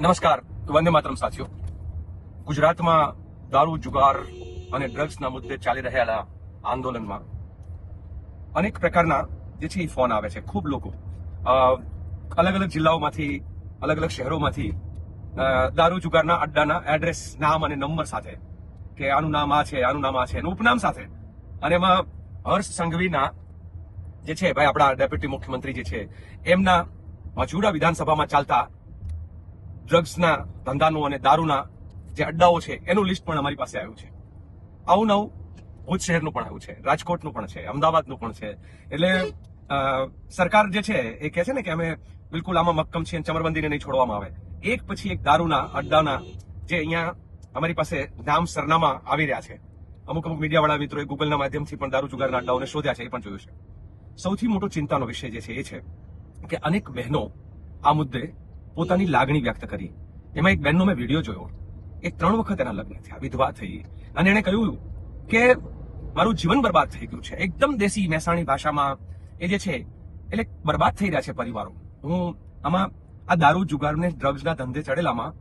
નમસ્કાર, વંદે માતરમ સાથીઓ. ગુજરાતમાં દારૂ, જુગાર અને ડ્રગ્સના મુદ્દે ચાલી રહેલા આંદોલનમાં અનેક પ્રકારના જે છે ફોન આવે છે, ખૂબ લોકો. અલગ અલગ જિલ્લાઓમાંથી અલગ અલગ શહેરોમાંથી દારૂ, જુગારના અડ્ડાના એડ્રેસ, નામ અને નંબર સાથે કે આનું નામ આ છે, આનું નામ આ છે, એનું ઉપનામ સાથે. અને એમાં હર્ષ સંઘવીના જે છે, ભાઈ આપણા ડેપ્યુટી મુખ્યમંત્રી જે છે, એમના મજુડા વિધાનસભામાં ચાલતા ડ્રગ્સના ધંધાનું અને દારૂના જે અડ્ડાઓ છે, એનું લિસ્ટ પણ અમારી પાસે આવ્યું છે. આવું નવું ભુજ શહેરનું પણ આવ્યું છે, રાજકોટનું પણ છે, અમદાવાદનું પણ છે. એટલે સરકાર જે છે, એ કહે છે ને કે અમે બિલકુલ આમાં મક્કમ છીએ ચમરબંધીને નહીં છોડવામાં આવે. એક પછી એક દારૂના, અડ્ડાના જે અહીંયા અમારી પાસે નામ સરનામા આવી રહ્યા છે. અમુક અમુક મીડિયાવાળા મિત્રોએ ગૂગલના માધ્યમથી પણ દારૂ જુગારના અડ્ડાઓને શોધ્યા છે, એ પણ જોયું છે. સૌથી મોટો ચિંતાનો વિષય જે છે, એ છે કે અનેક બહેનો આ મુદ્દે પોતાની લાગણી વ્યક્ત કરી. એમાં એક બહેનનો મેં વીડિયો જોયો. એ ત્રણ વખત એના લગ્ન થયા. વિધવા થઈ. અને એણે કહ્યું કે મારું જીવન બરબાદ થઈ ગયું છે. એકદમ દેશી મહેસાણી ભાષામાં એ જે છે, એટલે બરબાદ થઈ રહ્યા છે પરિવારો. હું આમાં આ દારૂ જુગારને ડ્રગ્સના ધંધે ચડેલામાં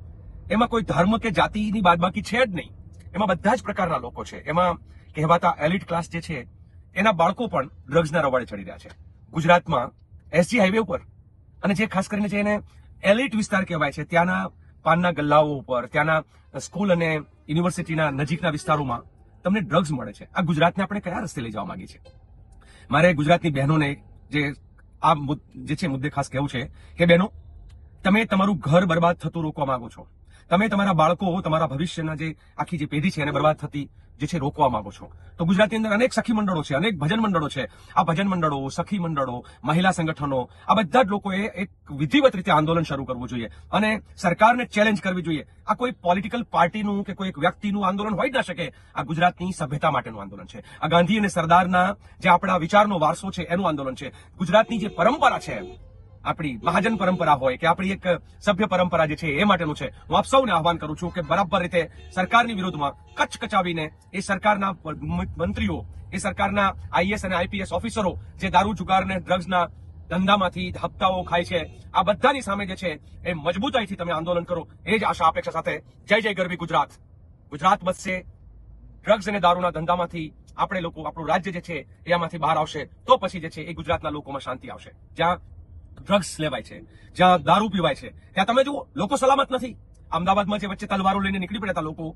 એમાં કોઈ ધર્મ કે જાતિની બાદબાકી છે જ નહીં. એમાં બધા જ પ્રકારના લોકો છે. એમાં કહેવાતા એલિટ ક્લાસ જે છે, એના બાળકો પણ ડ્રગ્સના રવાડે ચડી રહ્યા છે. ગુજરાતમાં એસજી હાઈવે ઉપર. અને જે ખાસ કરીને જે એને એલિટ વિસ્તાર કહેવાય છે. ત્યાંના પાનના ગલ્લાઓ ઉપર, ત્યાંના સ્કૂલ અને યુનિવર્સિટીના નજીકના વિસ્તારોમાં તમને ડ્રગ્સ મળે છે. આ ગુજરાતને આપણે કયા રસ્તે લઈ જવા માંગીએ છીએ? મારે ગુજરાતની બહેનોને જે આ જે છે, મુદ્દે ખાસ કહેવું છે કે, બહેનો, તમે તમારું ઘર બરબાદ થતું રોકવા માંગો છો. તમે તમારા બાળકો, તમારા ભવિષ્યના જે આખી જે પેઢી છે એને બરબાદ થતી જે છે રોકવા માંગો છો. તો ગુજરાતની અંદર અનેક સખી મંડળો છે, અનેક ભજન મંડળો છે. આ ભજન મંડળો, સખી મંડળો, મહિલા સંગઠનો, આ બધા જ લોકોએ એક વિધિવત રીતે આંદોલન શરૂ કરવું જોઈએ અને સરકારને ચેલેન્જ કરવી જોઈએ. આ કોઈ પોલિટિકલ પાર્ટીનું કે કોઈ એક વ્યક્તિનું આંદોલન હોઈ જ ના શકે. આ ગુજરાતની સભ્યતા માટેનું આંદોલન છે. આ ગાંધી અને સરદારના જે આપણા વિચારનો વારસો છે એનું આંદોલન છે. ગુજરાતની જે પરંપરા છે આપણી મહાજન પરંપરા હોય કે આપણી એક સભ્ય પરંપરા જે છે એ માટેનું છે. હું આપ સૌને આહવાન કરું છું કે બરાબર રીતે સરકારની વિરુદ્ધમાં કચ્છ કચાવીને એ સરકારના મંત્રીઓ, એ સરકારના આઈએસ અને આઈપીએસ ઓફિસરો જે દારૂ જુગારને ડ્રગ્સના ધંધામાંથી હપ્તાઓ ખાય છે, આ બધાની સામે જે છે એ મજબૂતાઈથી તમે આંદોલન કરો. એ જ આશા અપેક્ષા સાથે જય જય ગરબી ગુજરાત. ગુજરાત બચશે. ડ્રગ્સ અને દારૂના ધંધામાંથી આપણે લોકો, આપણું રાજ્ય જે છે એ આમાંથી બહાર આવશે. તો પછી જે છે એ ગુજરાતના લોકોમાં શાંતિ આવશે. જ્યાં ડ્રગ્સ લેવાય છે, જ્યાં દારૂ પીવાય છે. ત્યાં તમે જુઓ, લોકો સલામત નથી. અમદાવાદમાં જે વચ્ચે તલવારો લઈને નીકળી પડ્યા લોકો,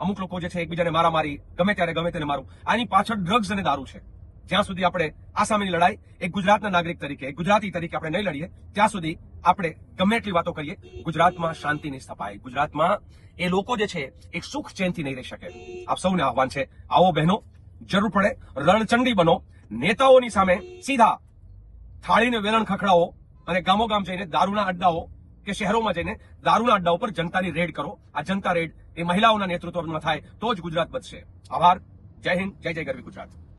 અમુક લોકો જે છે એકબીજાને મારા મારી ગમે ત્યારે ગમે તેને મારું. આની પાછળ ડ્રગ્સ અને દારૂ છે. જ્યાં સુધી આપણે આ સામેની લડાઈ, એક ગુજરાતના નાગરિક તરીકે ગુજરાતી તરીકે આપણે નહીં લડીએ, ત્યાં સુધી આપણે ગમે એટલી વાતો કરીએ, ગુજરાતમાં શાંતિ નહીં સ્થપાય. ગુજરાતમાં એ લોકો જે છે, એક સુખ ચેનથી નહીં રહી શકે. આપ સૌને આહવાન છે, આવો બહેનો, જરૂર પડે રણચંડી બનો. નેતાઓની સામે સીધા થાળીને વેલણ ખખડાવો. અને ગામો ગામ જઈને દારૂના અડ્ડાઓ કે શહેરોમાં જઈને દારૂના અડ્ડા ઉપર જનતાની રેડ કરો. આ જનતા રેડ એ મહિલાઓના નેતૃત્વમાં થાય તો જ ગુજરાત બચશે આભાર. જય હિન્દ. જય જય ગરવી ગુજરાત.